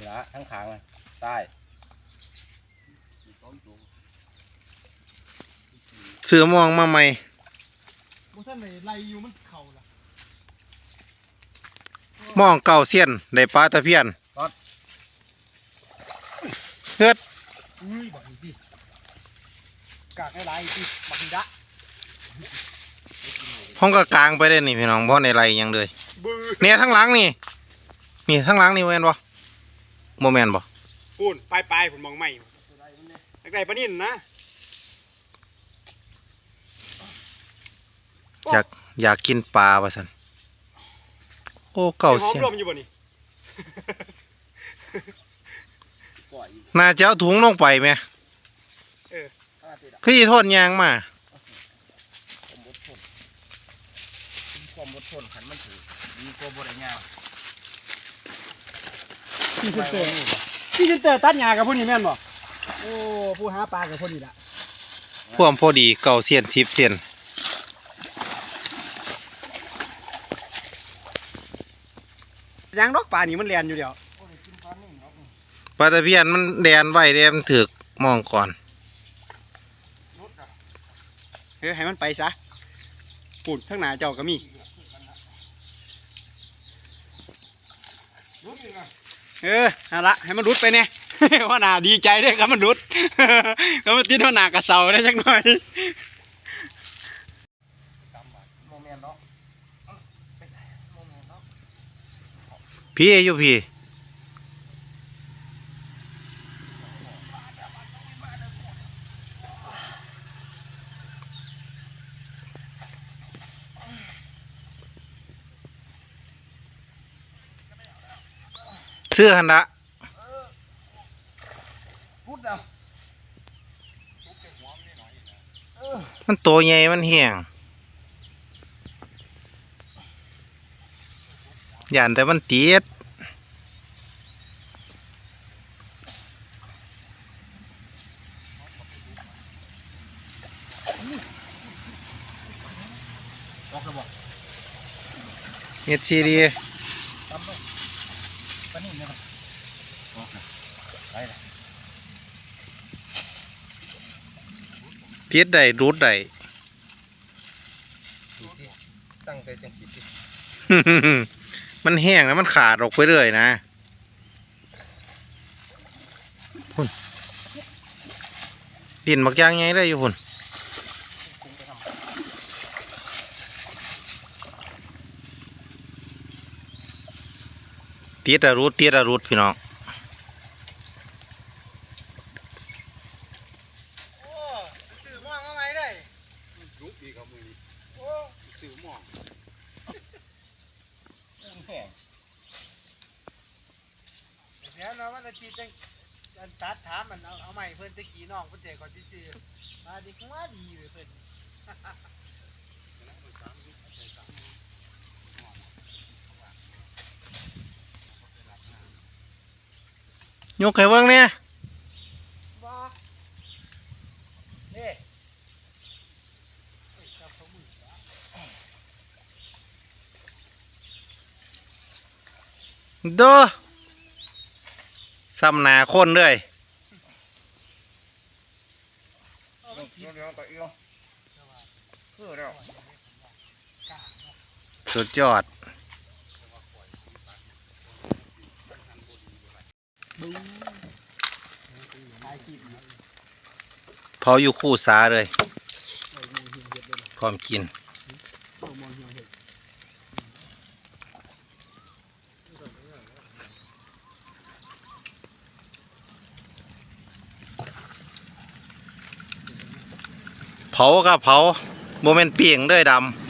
นี่ละทั้งขางเลยใต้เสือมองมาใหม่บ่ท่านไหนไล่อยู่มันเข่าล่ะมองเก่าเสียนได้ปลาตะเพียนเฮ็ดอุ้ยบักนี่ดิกากให้ไล่ดิบักนี่ดะห้องก็กลางไปได้นี่พี่น้องบ่ในไรหยังเลยบื้อเนี่ยทั้งหลังนี่นี่ทั้งหลังนี่แม่นบ่ บ่แม่นบ่ปูนปลายปลายผมมองไม่ไกลปลานิ่นนะอยากอยากกินปลาว่าซั่นโอ้เก่าหอมเสียนลมอยู่บ่นี่ก่อยอยู่น่าจะเอาถุงลงไปแม่ข้าติดอะคือสิโทษยางมาผมอดทนความอดทนขันมันถือดีกว่าบริญา พี่เซนเตอร์พี่เซนเตอร์ตัดหญ้ากับผู้นี้แม่นบ่โอ้ผู้หาปลากับผู้นี้ล่ะความพอดีเก่าเสียน10เสียนยังดอกปลานี่มันแล่นอยู่เดียวปลาตะเพียนมันแดนไว้แดนถึกมองก่อนเออให้มันไปซะปูนทั้งหน้าเจ้าก็มี เออนั่นละให้มันรุดไปเนี่ยว่าหน้าดีใจเด้อครับมันรุดก็มันติดว่าหน้ากระเซาได้จักหน่อยโมเมนต์เนาะไปใส่โมเมนต์เนาะ พี่อยู่พี่ เสื้อหันละพูดเอามันโตใหญ่มันแห้งย่านแต่มันติดออกระบอกเฮ็ดซีดี ตำลงปานนี่นะครับออกนะไปเลยติดได้รูดได้ขีดที่ตั้งใจจังขีดที่มันแห้งแล้วมันขาดออกไปเรื่อยนะพุ่นดินบักอยางไงได้อยู่พุ่น คุงไปทำ ติดอะรูดติดอะรูดพี่น้องโอ้สื่อม่วงมาไหมได้ลุกดีครับมือนี้โอ้สื่อม่วงอุ้งแห้งเดี๋ยวเราวันอาทิตย์จังจันตัดถามมันเอาเอาใหม่เพิ่นตะกี้น้องเพิ่นเจ๊ก่อนที่ซื้อมาดีขึ้นมาดีเลยเพิ่น ยกให้เบิ่งเนี่ยบ่เด้เอ้ยจับเขามือซะโดซ้ำหนาคนเลยเอาไปกิน เดี๋ยวต่ออีกเนาะเพื่อแล้ว กาเนาะ สุดยอด บึ้งถ่ายคลิปนะ พออยู่คู่สาเลย พร้อมกินเผากับเผาโมเมนต์เปียงด้วยดำ